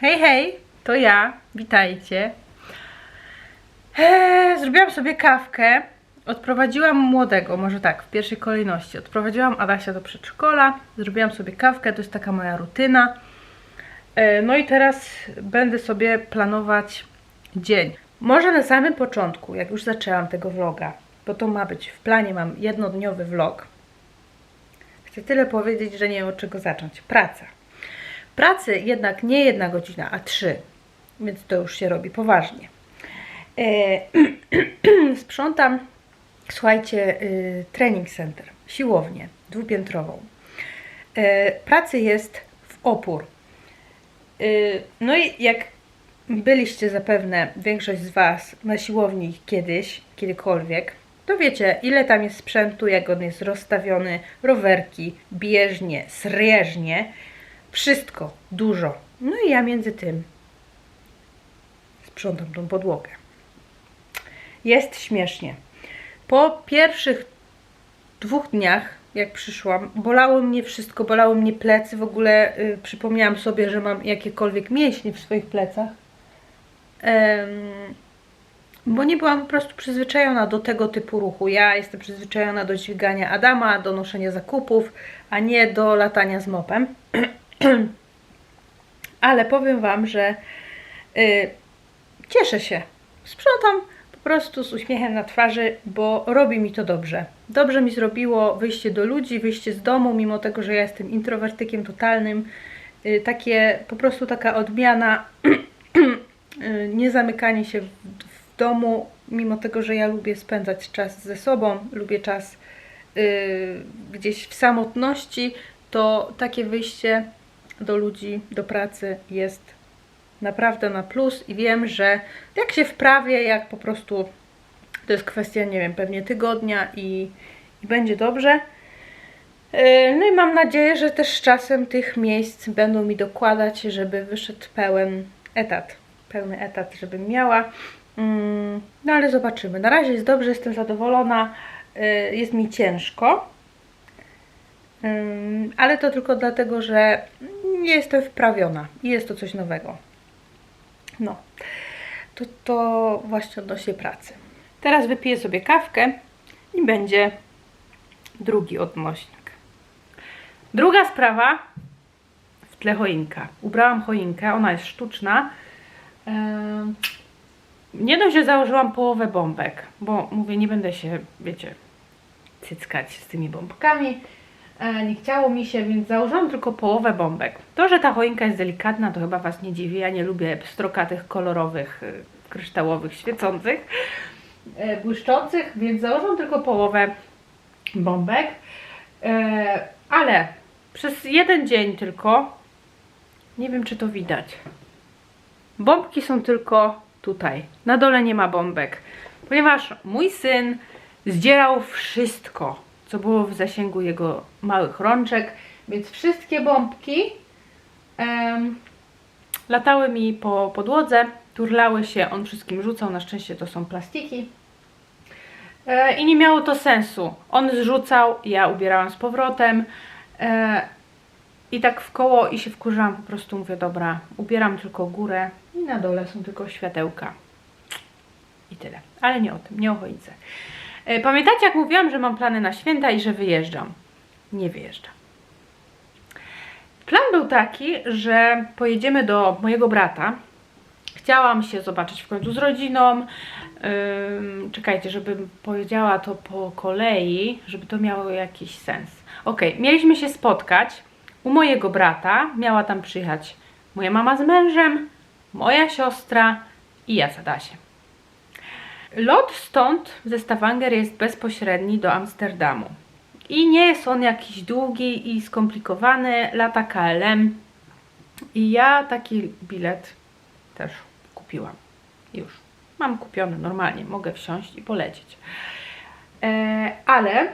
Hej, hej, to ja, witajcie. Eee, zrobiłam sobie kawkę, odprowadziłam młodego, może tak, w pierwszej kolejności. Odprowadziłam Adasia do przedszkola, zrobiłam sobie kawkę, to jest taka moja rutyna. E, No i teraz będę sobie planować dzień. Może na samym początku, jak już zaczęłam tego vloga, bo to ma być, w planie mam jednodniowy vlog. Chcę tyle powiedzieć, że nie wiem od czego zacząć. Praca. Pracy jednak nie jedna godzina, a trzy, więc to już się robi poważnie. E, sprzątam, słuchajcie, y, training center, siłownię dwupiętrową. E, pracy jest w opór. Y, No i jak byliście zapewne, większość z Was na siłowni kiedyś, kiedykolwiek, to wiecie, ile tam jest sprzętu, jak on jest rozstawiony, rowerki, bieżnie, srieżnie, wszystko, dużo. No i ja między tym sprzątam tą podłogę. Jest śmiesznie. Po pierwszych dwóch dniach, jak przyszłam, bolało mnie wszystko, bolały mnie plecy. W ogóle y, przypomniałam sobie, że mam jakiekolwiek mięśnie w swoich plecach. Em, bo nie byłam po prostu przyzwyczajona do tego typu ruchu. Ja jestem przyzwyczajona do dźwigania Adama, do noszenia zakupów, a nie do latania z mopem. Ale powiem Wam, że y, cieszę się. Sprzątam po prostu z uśmiechem na twarzy, bo robi mi to dobrze. Dobrze mi zrobiło wyjście do ludzi, wyjście z domu, mimo tego, że ja jestem introwertykiem totalnym. Y, takie, po prostu taka odmiana, y, nie zamykanie się w, w domu, mimo tego, że ja lubię spędzać czas ze sobą, lubię czas y, gdzieś w samotności, to takie wyjście do ludzi, do pracy jest naprawdę na plus i wiem, że jak się wprawię, jak po prostu to jest kwestia, nie wiem, pewnie tygodnia i, i będzie dobrze. Yy, No i mam nadzieję, że też z czasem tych miejsc będą mi dokładać, żeby wyszedł pełen etat. Pełny etat, żebym miała. Mm, No ale zobaczymy. Na razie jest dobrze, jestem zadowolona. Yy, Jest mi ciężko. Ym, ale to tylko dlatego, że nie jestem wprawiona i jest to coś nowego. No, to, to właśnie odnośnie pracy. Teraz wypiję sobie kawkę i będzie drugi odnośnik. Druga sprawa, w tle choinka. Ubrałam choinkę, ona jest sztuczna. Nie dość, że założyłam połowę bombek, bo mówię, nie będę się, wiecie, cyckać z tymi bombkami. E, Nie chciało mi się, więc założyłam tylko połowę bombek. To, że ta choinka jest delikatna, to chyba Was nie dziwi. Ja nie lubię pstrokatych, kolorowych, y, kryształowych, świecących, e, błyszczących, więc założyłam tylko połowę bombek. E, Ale przez jeden dzień tylko, nie wiem czy to widać, bombki są tylko tutaj. Na dole nie ma bombek, ponieważ mój syn zdzierał wszystko, co było w zasięgu jego małych rączek, więc wszystkie bombki em, latały mi po podłodze, turlały się, on wszystkim rzucał, na szczęście to są plastiki. E, I nie miało to sensu. On zrzucał, ja ubierałam z powrotem. E, I tak w koło i się wkurzałam, po prostu mówię, dobra, ubieram tylko górę i na dole są tylko światełka. I tyle. Ale nie o tym, nie o choince. E, Pamiętacie, jak mówiłam, że mam plany na święta i że wyjeżdżam? Nie wyjeżdżam. Plan był taki, że pojedziemy do mojego brata. Chciałam się zobaczyć w końcu z rodziną. Czekajcie, żebym powiedziała to po kolei, żeby to miało jakiś sens. Ok, mieliśmy się spotkać u mojego brata. Miała tam przyjechać moja mama z mężem, moja siostra i ja z Adasiem. Lot stąd ze Stavanger jest bezpośredni do Amsterdamu. I nie jest on jakiś długi i skomplikowany, lata KLM. I ja taki bilet też kupiłam. Już. Mam kupiony normalnie, mogę wsiąść i polecieć. E, ale,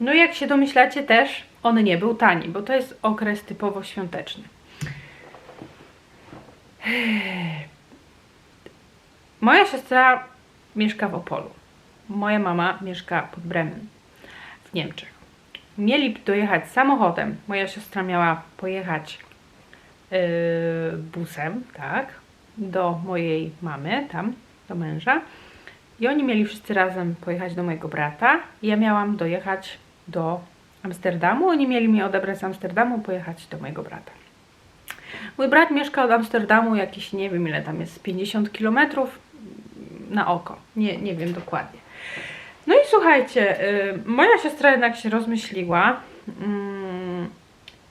no jak się domyślacie też, on nie był tani, bo to jest okres typowo świąteczny. Moja siostra mieszka w Opolu. Moja mama mieszka pod Bremen w Niemczech. Mieli dojechać samochodem. Moja siostra miała pojechać yy, busem, tak, do mojej mamy, tam, do męża. I oni mieli wszyscy razem pojechać do mojego brata. I ja miałam dojechać do Amsterdamu. Oni mieli mnie odebrać z Amsterdamu, pojechać do mojego brata. Mój brat mieszka od Amsterdamu jakieś, nie wiem ile tam jest, 50 km na oko. Nie, nie wiem dokładnie. No i słuchajcie, y, moja siostra jednak się rozmyśliła mm,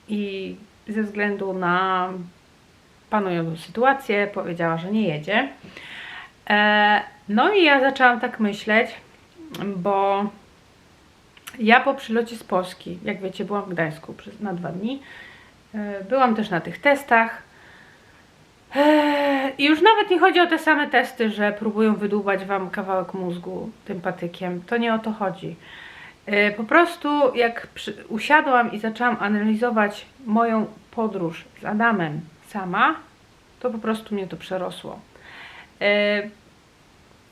i ze względu na panującą sytuację powiedziała, że nie jedzie. E, no i ja zaczęłam tak myśleć, bo ja po przylocie z Polski, jak wiecie, byłam w Gdańsku na dwa dni. E, Byłam też na tych testach. E, I już nawet nie chodzi o te same testy, że próbują wydłubać Wam kawałek mózgu tym patykiem. To nie o to chodzi. E, Po prostu jak usiadłam i zaczęłam analizować moją podróż z Adamem sama, to po prostu mnie to przerosło. E,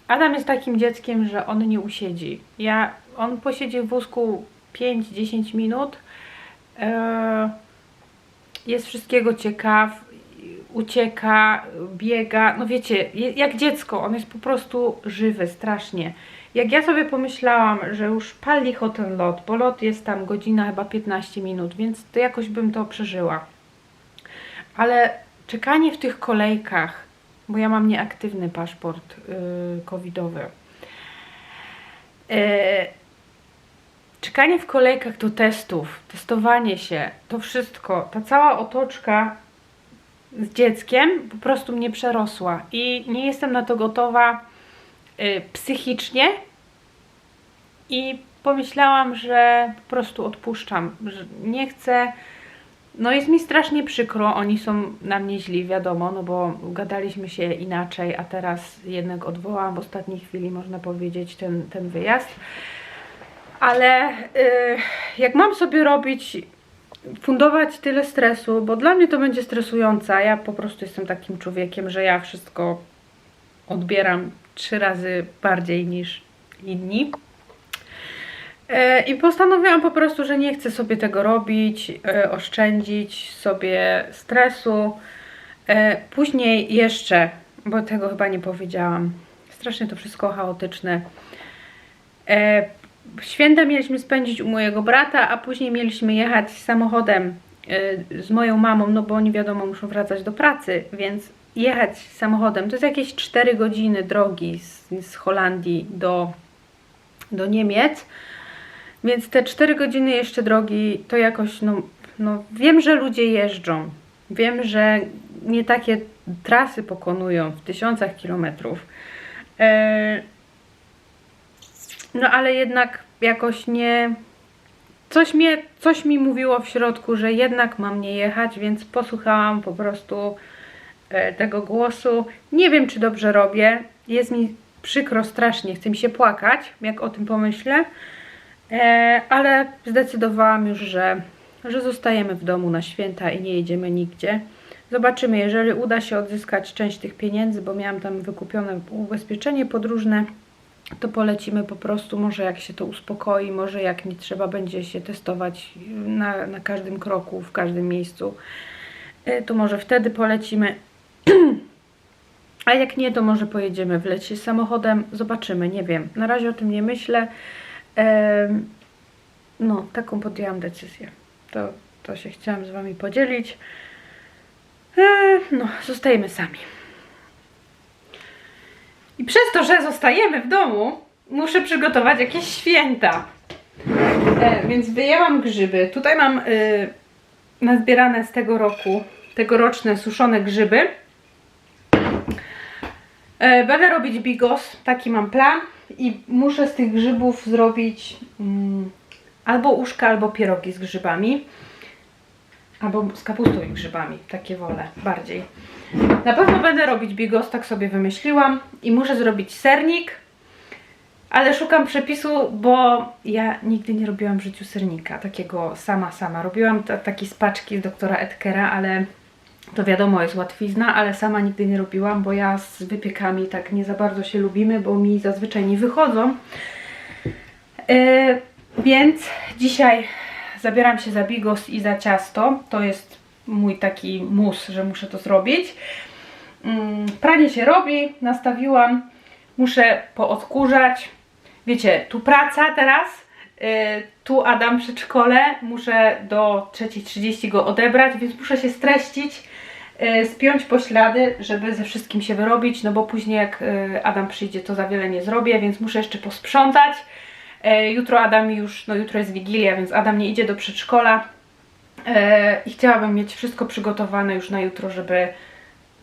Adam jest takim dzieckiem, że on nie usiedzi. Ja, on posiedzi w wózku 5-10 minut. Jest wszystkiego ciekaw, ucieka, biega. No wiecie, jak dziecko, on jest po prostu żywy, strasznie. Jak ja sobie pomyślałam, że już pali licho ten lot, bo lot jest tam godzina chyba 15 minut, więc to jakoś bym to przeżyła. Ale czekanie w tych kolejkach, bo ja mam nieaktywny paszport yy, covidowy. Yy, czekanie w kolejkach do testów, testowanie się, to wszystko, ta cała otoczka z dzieckiem po prostu mnie przerosła i nie jestem na to gotowa y, psychicznie i pomyślałam, że po prostu odpuszczam, że nie chcę. No jest mi strasznie przykro, oni są na mnie źli, wiadomo, no bo gadaliśmy się inaczej, a teraz jednak odwołałam w ostatniej chwili, można powiedzieć, ten, ten wyjazd. Ale y, jak mam sobie robić fundować tyle stresu, bo dla mnie to będzie stresujące, ja po prostu jestem takim człowiekiem, że ja wszystko odbieram trzy razy bardziej niż inni. E, I postanowiłam po prostu, że nie chcę sobie tego robić, e, oszczędzić sobie stresu. E, Później jeszcze, bo tego chyba nie powiedziałam, strasznie to wszystko chaotyczne. Święta mieliśmy spędzić u mojego brata, a później mieliśmy jechać samochodem y, z moją mamą, no bo oni wiadomo muszą wracać do pracy, więc jechać samochodem to jest jakieś 4 godziny drogi z, z Holandii do, do Niemiec. Więc te 4 godziny jeszcze drogi to jakoś, no, no wiem, że ludzie jeżdżą. Wiem, że nie takie trasy pokonują w tysiącach kilometrów. E, no ale jednak jakoś nie. Coś, mnie, coś mi mówiło w środku, że jednak mam nie jechać, więc posłuchałam po prostu e, tego głosu. Nie wiem, czy dobrze robię. Jest mi przykro strasznie, chce mi się płakać, jak o tym pomyślę. E, ale zdecydowałam już, że, że zostajemy w domu na święta i nie jedziemy nigdzie. Zobaczymy, jeżeli uda się odzyskać część tych pieniędzy, bo miałam tam wykupione ubezpieczenie podróżne to polecimy po prostu, może jak się to uspokoi, może jak nie trzeba będzie się testować na, na każdym kroku, w każdym miejscu, y, to może wtedy polecimy. A jak nie, to może pojedziemy wlecieć samochodem, zobaczymy, nie wiem. Na razie o tym nie myślę. Em, No, taką podjęłam decyzję. To, to się chciałam z Wami podzielić. E, No, zostajemy sami. I przez to, że zostajemy w domu, muszę przygotować jakieś święta. E, więc wyjęłam grzyby. Tutaj mam y, nazbierane z tego roku, tegoroczne suszone grzyby. E, będę robić bigos, taki mam plan. I muszę z tych grzybów zrobić mm, albo uszka, albo pierogi z grzybami. Albo z kapustą i grzybami, takie wolę bardziej. Na pewno będę robić bigos, tak sobie wymyśliłam. I muszę zrobić sernik, ale szukam przepisu, bo ja nigdy nie robiłam w życiu sernika, takiego sama, sama. Robiłam ta, taki z paczki doktora Edkera, ale to wiadomo jest łatwizna, ale sama nigdy nie robiłam, bo ja z wypiekami tak nie za bardzo się lubimy, bo mi zazwyczaj nie wychodzą. Yy, więc dzisiaj zabieram się za bigos i za ciasto. To jest mój taki mus, że muszę to zrobić. Mm, Pranie się robi, nastawiłam, muszę poodkurzać. Wiecie, tu praca teraz, y, tu Adam przedszkole, muszę do 3.30 go odebrać, więc muszę się streścić, y, spiąć poślady, żeby ze wszystkim się wyrobić, no bo później jak y, Adam przyjdzie, to za wiele nie zrobię, więc muszę jeszcze posprzątać. Jutro Adam już, no jutro jest Wigilia, więc Adam nie idzie do przedszkola i chciałabym mieć wszystko przygotowane już na jutro, żeby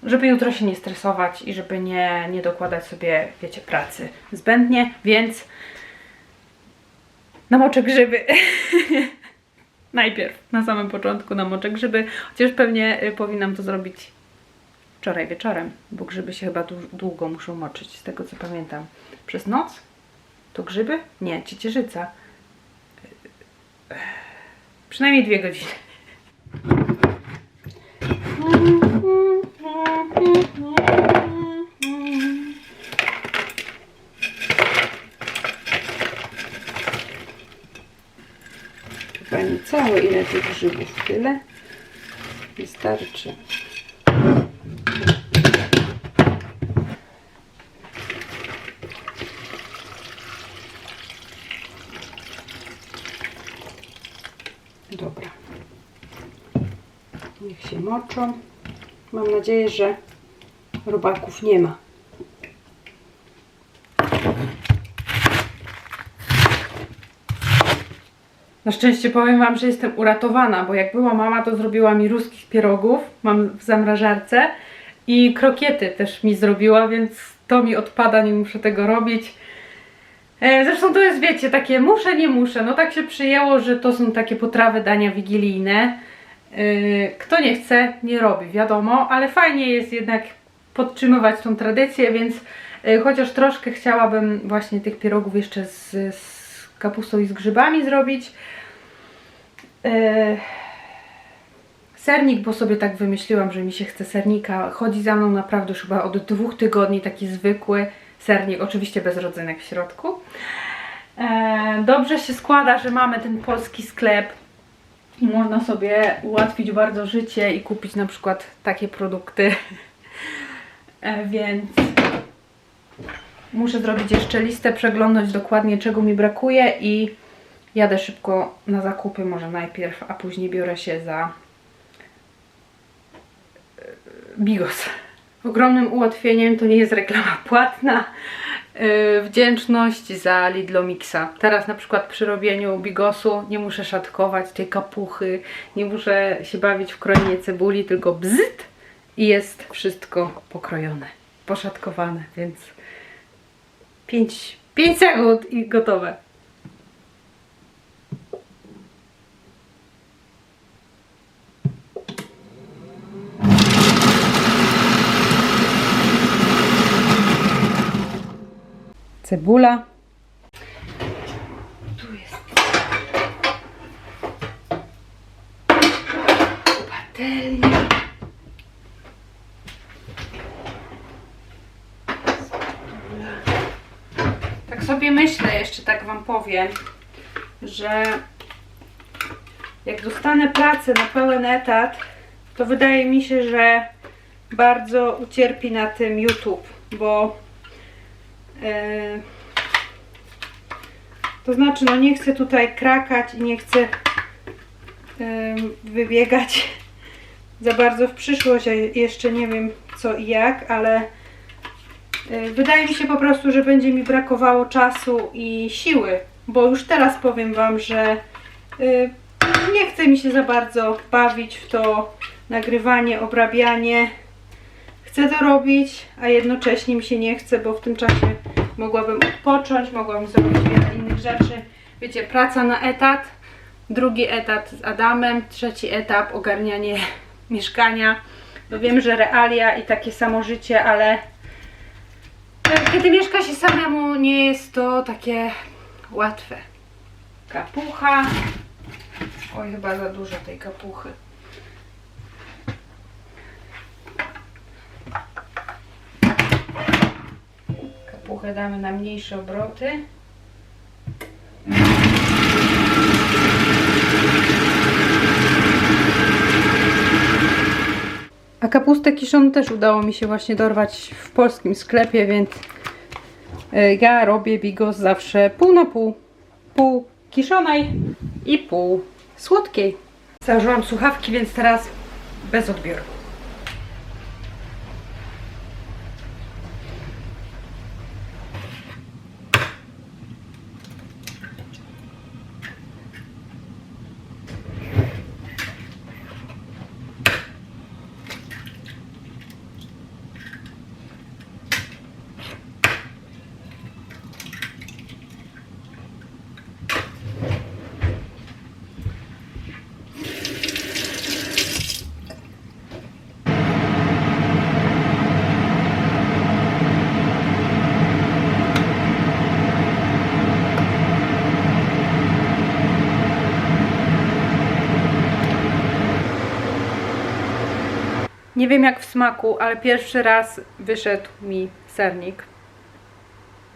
żeby jutro się nie stresować i żeby nie, nie dokładać sobie, wiecie, pracy zbędnie, więc namoczę grzyby. Najpierw, na samym początku namoczę grzyby, chociaż pewnie y, powinnam to zrobić wczoraj wieczorem, bo grzyby się chyba dłu- długo muszą moczyć, z tego co pamiętam. Przez noc? To grzyby? Nie, ciecierzyca. Przynajmniej dwie godziny. Chyba nie całe ile tych grzybów, tyle wystarczy. Dobra. Niech się moczą. Mam nadzieję, że robaków nie ma. Na szczęście powiem Wam, że jestem uratowana, bo jak była mama, to zrobiła mi ruskich pierogów, mam w zamrażarce i krokiety też mi zrobiła, więc to mi odpada, nie muszę tego robić. E, Zresztą to jest, wiecie, takie muszę, nie muszę. No tak się przyjęło, że to są takie potrawy dania wigilijne. E, Kto nie chce, nie robi, wiadomo, ale fajnie jest jednak podtrzymywać tą tradycję, więc e, chociaż troszkę chciałabym właśnie tych pierogów jeszcze z, z kapustą i z grzybami zrobić. E, Sernik, bo sobie tak wymyśliłam, że mi się chce sernika. Chodzi za mną naprawdę już chyba od dwóch tygodni taki zwykły sernik, oczywiście bez rodzynek w środku. Dobrze się składa, że mamy ten polski sklep i można sobie ułatwić bardzo życie i kupić na przykład takie produkty. E, Więc muszę zrobić jeszcze listę, przeglądać dokładnie czego mi brakuje i jadę szybko na zakupy może najpierw, a później biorę się za e, bigos. Ogromnym ułatwieniem to nie jest reklama płatna. Yy, wdzięczność za Lidlomixa. Teraz na przykład przy robieniu bigosu nie muszę szatkować tej kapuchy, nie muszę się bawić w krojenie cebuli, tylko bzyt i jest wszystko pokrojone, poszatkowane, więc 5, 5 sekund i gotowe. Cebula. Tu jest patelnia. Tak sobie myślę, jeszcze tak Wam powiem, że jak dostanę pracę na pełen etat, to wydaje mi się, że bardzo ucierpi na tym YouTube, bo to znaczy, no nie chcę tutaj krakać i nie chcę wybiegać za bardzo w przyszłość, a jeszcze nie wiem co i jak, ale y, wydaje mi się po prostu, że będzie mi brakowało czasu i siły, bo już teraz powiem Wam, że y, nie chce mi się za bardzo bawić w to nagrywanie, obrabianie. Chcę to robić, a jednocześnie mi się nie chce, bo w tym czasie mogłabym odpocząć, mogłabym zrobić wiele innych rzeczy. Wiecie, praca na etat, drugi etat z Adamem, trzeci etap ogarnianie mieszkania. No wiem, że realia i takie samo życie, ale kiedy mieszka się samemu, nie jest to takie łatwe. Kapucha. Oj, chyba za dużo tej kapuchy. Kapuchę damy na mniejsze obroty. kapustę kiszoną też udało mi się właśnie dorwać w polskim sklepie, więc e, ja robię bigos zawsze pół na pół. Pół kiszonej i pół słodkiej. Założyłam słuchawki, więc teraz bez odbioru. Nie wiem jak w smaku, ale pierwszy raz wyszedł mi sernik.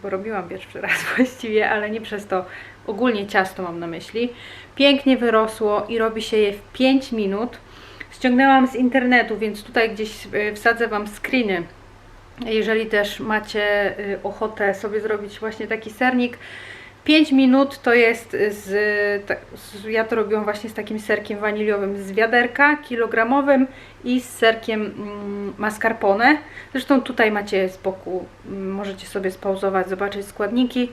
Bo robiłam pierwszy raz właściwie, ale nie przez to. Ogólnie ciasto mam na myśli. Pięknie wyrosło i robi się je w 5 minut. Ściągnęłam z internetu, więc tutaj gdzieś y, wsadzę Wam screeny. Jeżeli też macie y, ochotę sobie zrobić właśnie taki sernik, 5 minut to jest z, z, ja to robiłam właśnie z takim serkiem waniliowym z wiaderka kilogramowym i z serkiem mm, mascarpone. Zresztą tutaj macie z boku, mm, możecie sobie spauzować, zobaczyć składniki.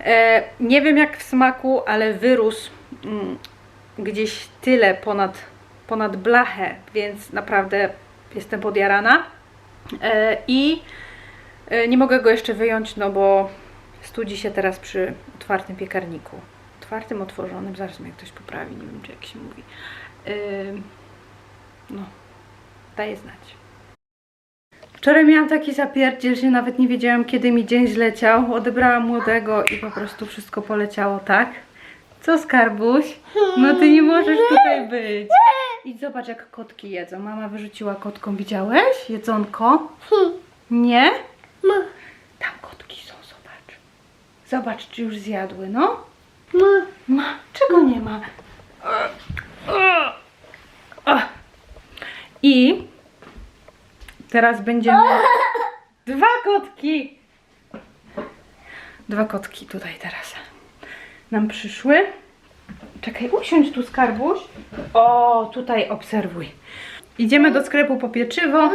E, nie wiem jak w smaku, ale wyrósł mm, gdzieś tyle ponad, ponad blachę, więc naprawdę jestem podjarana. E, I e, nie mogę go jeszcze wyjąć, no bo studzi się teraz przy otwartym piekarniku. Otwartym, otworzonym, zaraz mnie ktoś poprawi, nie wiem czy jak się mówi. No, daję znać. Wczoraj miałam taki zapierdziel, że nawet nie wiedziałam kiedy mi dzień zleciał. Odebrałam młodego i po prostu wszystko poleciało tak. Co skarbuś? No ty nie możesz tutaj być. I zobacz jak kotki jedzą. Mama wyrzuciła kotką, widziałeś? Jedzonko? Nie? Tam kotki są, zobacz. Zobacz, czy już zjadły, no? Ma. Czego nie ma? I teraz będziemy... Dwa kotki! Dwa kotki tutaj teraz nam przyszły. Czekaj, usiądź tu skarbuś. O, tutaj obserwuj. Idziemy do sklepu po pieczywo.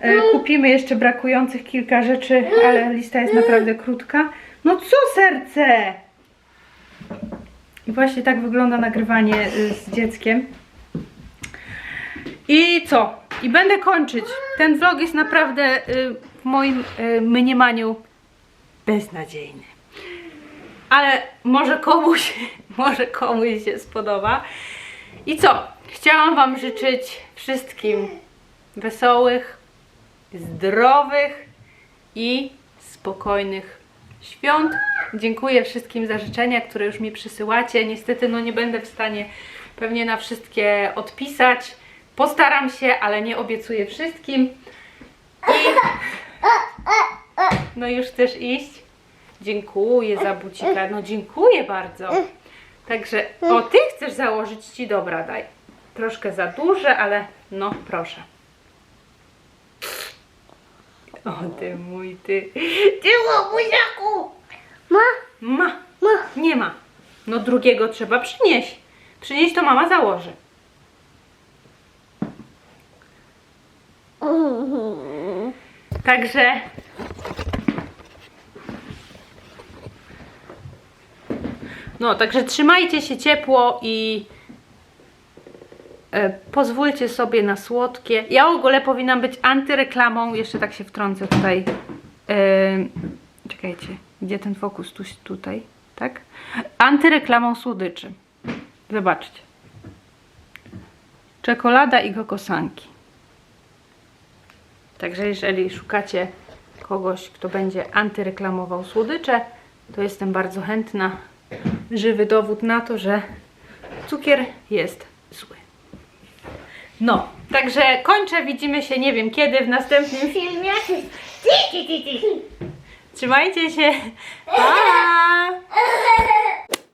E, Kupimy jeszcze brakujących kilka rzeczy, ale lista jest naprawdę krótka. No co serce? I właśnie tak wygląda nagrywanie y, z dzieckiem. I co? I będę kończyć. Ten vlog jest naprawdę y, w moim y, mniemaniu beznadziejny. Ale może komuś, może komuś się spodoba. I co? Chciałam Wam życzyć wszystkim wesołych, zdrowych i spokojnych świąt. Dziękuję wszystkim za życzenia, które już mi przysyłacie. Niestety no nie będę w stanie pewnie na wszystkie odpisać. Postaram się, ale nie obiecuję wszystkim. I no już chcesz iść? Dziękuję za bucika. No dziękuję bardzo. Także, o ty chcesz założyć ci, dobra, daj. Troszkę za duże, ale no proszę. O ty mój ty. Ty łobuziaku! Ma, Ma. ma. Nie ma. No drugiego trzeba przynieść. Przynieść to mama założy. Także No, także trzymajcie się ciepło i pozwólcie sobie na słodkie. Ja w ogóle powinnam być antyreklamą, jeszcze tak się wtrącę tutaj. E, czekajcie, gdzie ten fokus? Tu, tutaj, tak? Antyreklamą słodyczy. Zobaczcie. Czekolada i kokosanki. Także jeżeli szukacie kogoś, kto będzie antyreklamował słodycze, to jestem bardzo chętna. Żywy dowód na to, że cukier jest. No, także kończę, widzimy się nie wiem kiedy w następnym filmie. Trzymajcie się. Pa!